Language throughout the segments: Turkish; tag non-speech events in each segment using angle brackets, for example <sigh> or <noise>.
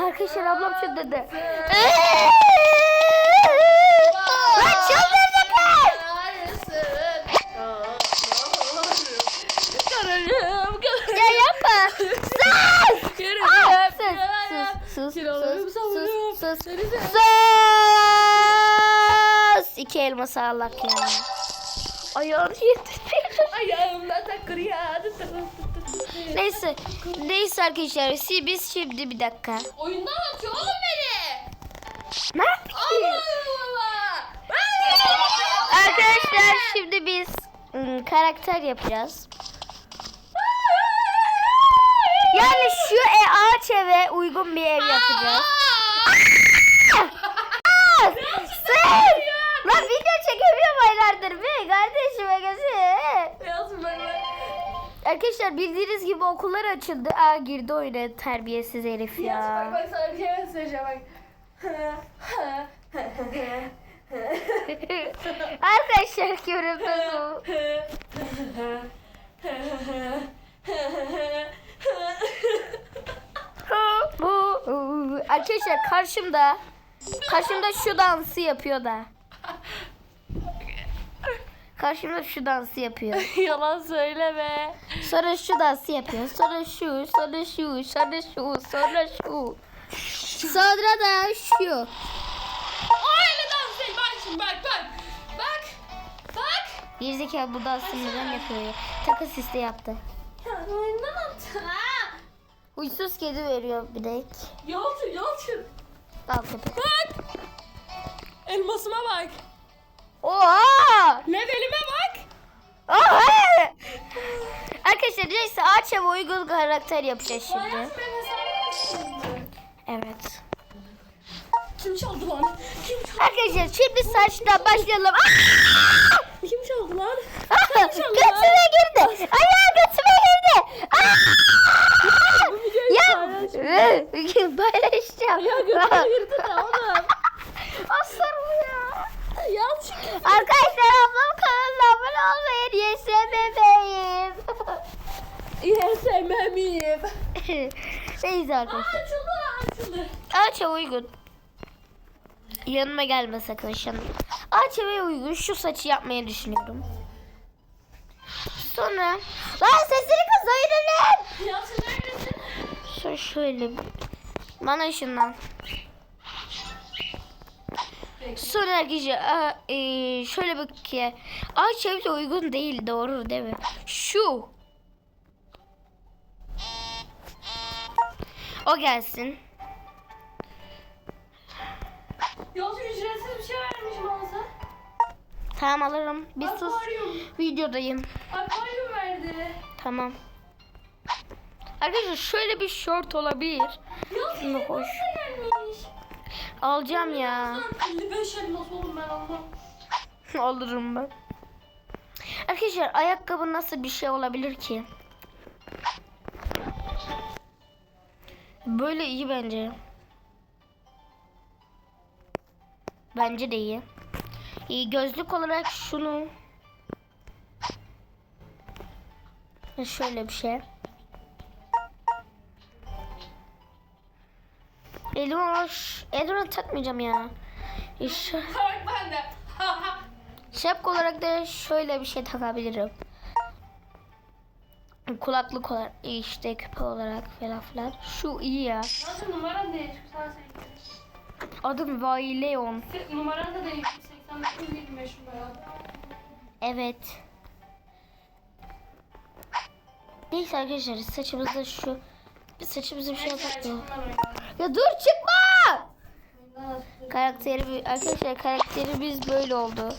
Arkadaşlar ablam çıldırdı. Lan çıldırdılar. Kararım, kararım. Ya yapma. Sus. Yürü, Aa, Sus. Sus. Sus. Kiralarım Sus. savuruyorum. Sus. Sus. De- Sus. İki elma sağlak ya. Ayağını yedirmiyor. Ayağımda takır ya. Neyse. Neyse arkadaşlar. Biz şimdi bir dakika. Oyundan atıyor oğlum beni. Ne yapayım? Arkadaşlar şimdi biz ım, karakter yapacağız. Yani şu e, ağaç eve uygun bir ev yapacağız. Bildiğiniz gibi okullar açıldı. Aa girdi oyuna terbiyesiz herif bak ya. bak sana bir şey söyleyeceğim bak. <laughs> Arkadaşlar görüntüsü. <laughs> Arkadaşlar karşımda karşımda şu dansı yapıyor da. Karşımda şu dansı yapıyor. <laughs> Yalan söyleme. Sonra şu dansı yapıyor. Sonra şu, sonra şu, sonra şu, sonra şu. Sonra da şu. O öyle dans değil. Bak şimdi bak bak. Bak. Bak. Gerizekalı bu dansı neden yapıyor ya? Takı liste yaptı. Ya oyundan attın ha. Uysuz kedi veriyor bilek. Yalçın Yalçın. Al köpek. Bak. Elmasıma bak. Oha! Levelime bak. Oha! Arkadaşlar neyse eve uygun karakter yapacağız şimdi. Evet. Kim çaldı lan? Kim çaldı? Arkadaşlar şimdi saçtan başlayalım. Aa! Kim çaldı lan? Aa! götüme girdi. Ayağı götüme girdi. Aa! Videoyu Ya paylaş. paylaşacağım. Ya götüme girdi de oğlum. Asır bu ya. Yalçın. Arkadaşlar ablam kanalına abone olmayı YS bebeğim. Yesememiyim. <laughs> Neyse arkadaşlar. açıldı açıldı. Ağaça uygun. Yanıma gelme sakın şanım. Ağaça uygun şu saçı yapmayı düşünüyorum. Sonra... Lan sesini kız. Yalçın neredesin? Sonra şöyle... Bana ışınlan. Sonra arkadaşlar ee, şöyle bir ki ağaç evde uygun değil doğru değil mi? Şu. O gelsin. Yalçın ücretsiz bir şey vermiş bana. Tamam alırım. Bir sus. Videodayım. Akvaryum verdi. Tamam. Arkadaşlar şöyle bir short olabilir. Elmas hoş. da gelmiş. Alacağım ya. Lan 55 elmas oğlum ben almam. <laughs> Alırım ben. Arkadaşlar ayakkabı nasıl bir şey olabilir ki? Böyle iyi bence. Bence de iyi. İyi gözlük olarak şunu şöyle bir şey. Elime hoş. Elime takmayacağım ya. İşte. <laughs> Şapka olarak da şöyle bir şey takabilirim. Kulaklık olarak işte küpe olarak falan filan. Şu iyi ya. Nasıl numaran söyle. Adım Vaileon. Numaran da değişmiş. 89 25 numara. Evet. Neyse arkadaşlar saçımızda şu saçımızda bir şey yok. Ya dur çıkma! Karakteri arkadaşlar karakterimiz böyle oldu.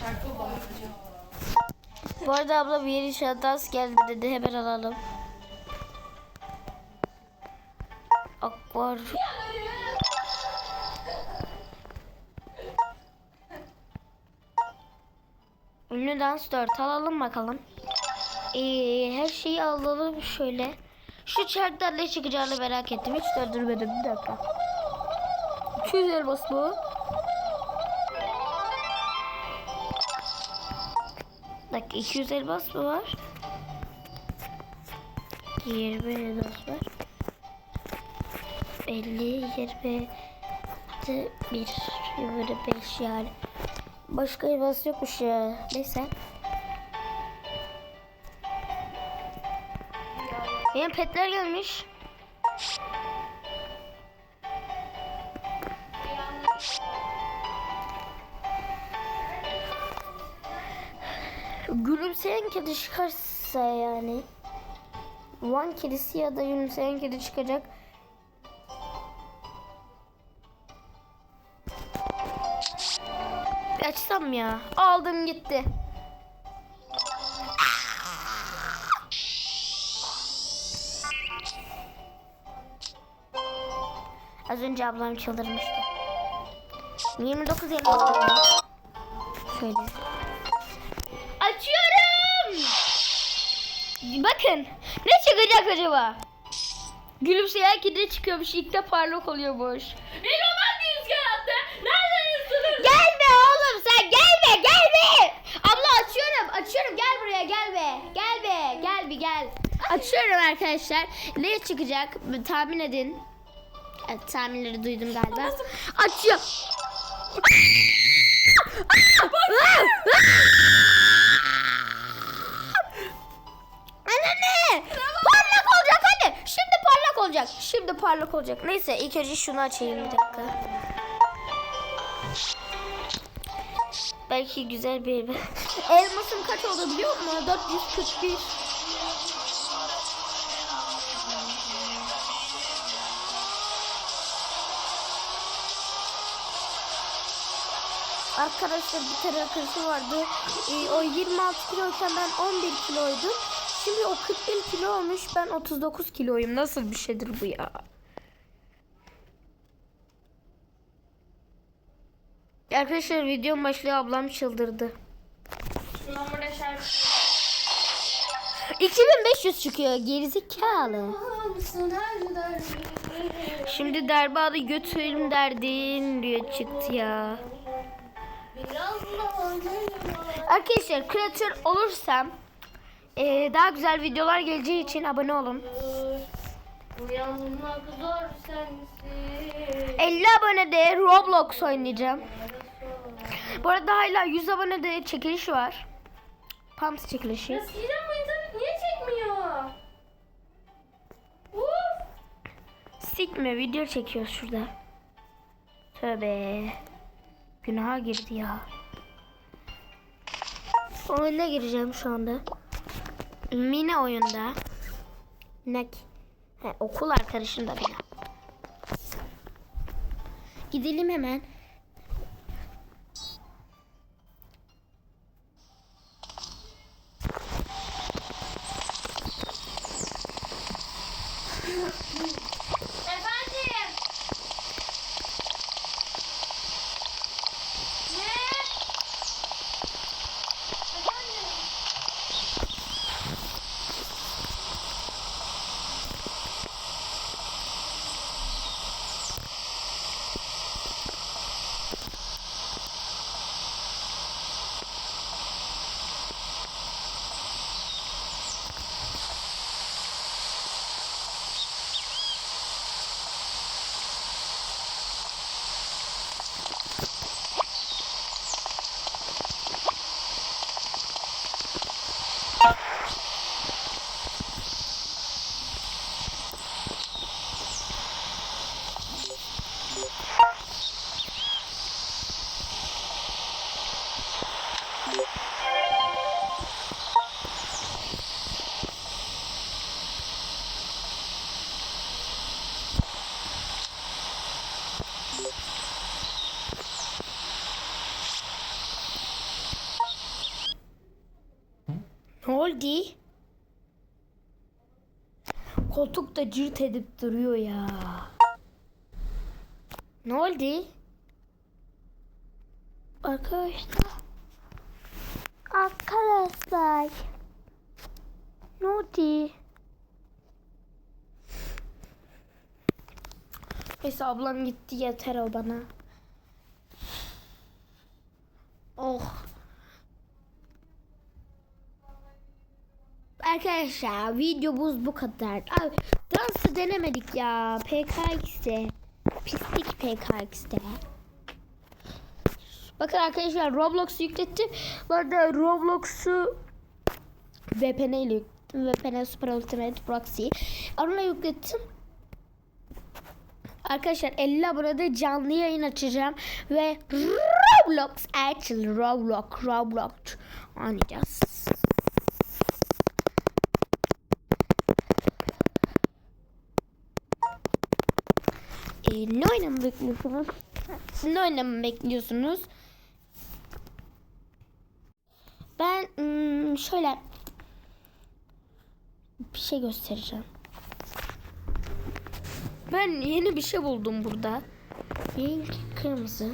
Şarkı bağıracağım. Bu arada abla bir yeni şantas geldi dedi hemen alalım. Akvar. Ünlü dans 4 alalım bakalım. Ee, her şeyi alalım şöyle. Şu çarktan ne çıkacağını merak ettim. Hiç döndürmedim bir dakika. 200 elmas bu. Dakika 200 elmas mı var? 20 elmas var. 50, 20, 1, 25 yani. Başka elmas yokmuş ya. Neyse. Benim petler gelmiş. Gülümseyen kedi çıkarsa yani. Van kedisi ya da gülümseyen kedi çıkacak. Açsam ya. Aldım gitti. Az önce ablam çıldırmıştı. 29 elmas. Şöyle. Bakın. Ne çıkacak acaba? Gülümseyen kedi çıkıyormuş. İlk de parlak oluyormuş. Bir roman rüzgar attı. Nereden ısınır? Gelme oğlum sen gelme gelme. Abla açıyorum açıyorum gel buraya gel be. Gel be gel bir gel. Açıyorum arkadaşlar. Ne çıkacak tahmin edin. Evet tahminleri duydum galiba. Açıyor. Anne! Parlak olacak hadi. Şimdi parlak olacak. Şimdi parlak olacak. Neyse ilk önce şunu açayım bir dakika. Belki güzel bir <laughs> Elmasım kaç oldu biliyor musun? 441. Arkadaşlar bir tane arkadaşım vardı. Ee, o 26 kiloyken ben 11 kiloydum. Şimdi o 41 kilo olmuş. Ben 39 kiloyum. Nasıl bir şeydir bu ya? Arkadaşlar videom başlıyor. Ablam çıldırdı. Şuradan burada şarkı. 2500 çıkıyor. Gerizekalı. Şimdi derbi adı götürelim derdin diyor çıktı ya. Arkadaşlar kreatör olursam eee, daha güzel videolar geleceği için abone olun. Uyanmak zor sensin. 50 abonede Roblox oynayacağım. Bu arada hala 100 abonede çekiliş var. Pams çekilişi. Ya Sinem bu internet niye çekmiyor? Uf. Sikme video çekiyor şurada. Tövbe. Günaha girdi ya. Oyuna gireceğim şu anda. Mini oyunda. Ne? He, okul arkadaşım da benim. Gidelim hemen. Efendim. Ne? Efendim. Ne oldu? Koltuk da cırt edip duruyor ya. Ne oldu? Arkadaşlar. Arkadaşlar. Ne oldu? Neyse ablam gitti yeter o bana. Oh. Arkadaşlar videomuz bu kadar. Abi, dansı denemedik ya. PKX'de. Pislik PKX'de. Bakın arkadaşlar Roblox'u yüklettim. Bu arada Roblox'u VPN ile yüklettim. VPN Super Ultimate Proxy. Onunla yüklettim. Arkadaşlar 50 abonede canlı yayın açacağım ve Roblox açıl Roblox Roblox oynayacağız. Ee, ne oynamamı bekliyorsunuz? Siz ne oynamamı bekliyorsunuz? Ben hmm, şöyle bir şey göstereceğim. Ben yeni bir şey buldum burada. Renk kırmızı.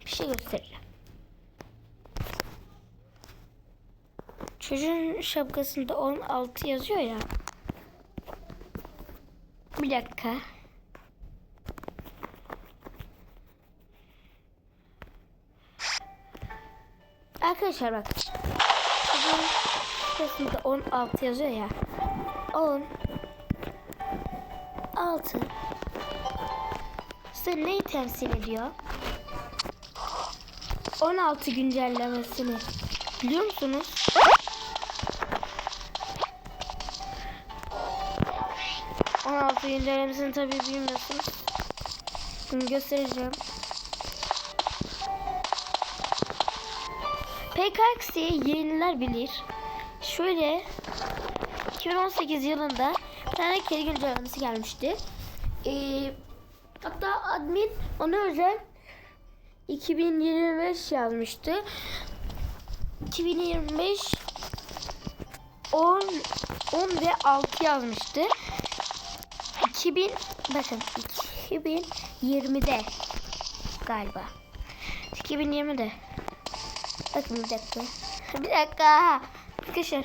Bir şey göstereceğim. Çocuğun şapkasında 16 yazıyor ya. Bir dakika. Arkadaşlar bak. Çocuğun şapkasında 16 yazıyor ya. 10 6 Size neyi temsil ediyor? 16 güncellemesini biliyor musunuz? Güncellemesini tabii bilmiyorsunuz. Şimdi göstereceğim. PKX diye yeniler bilir. Şöyle 2018 yılında bir tane kedi güncellemesi gelmişti. Ee, hatta admin ona özel 2025 yazmıştı. 2025 10 10 ve 6 yazmıştı. 2000 bakın 2020'de galiba. 2020'de. Bakın bir dakika. Bir dakika. Arkadaşlar.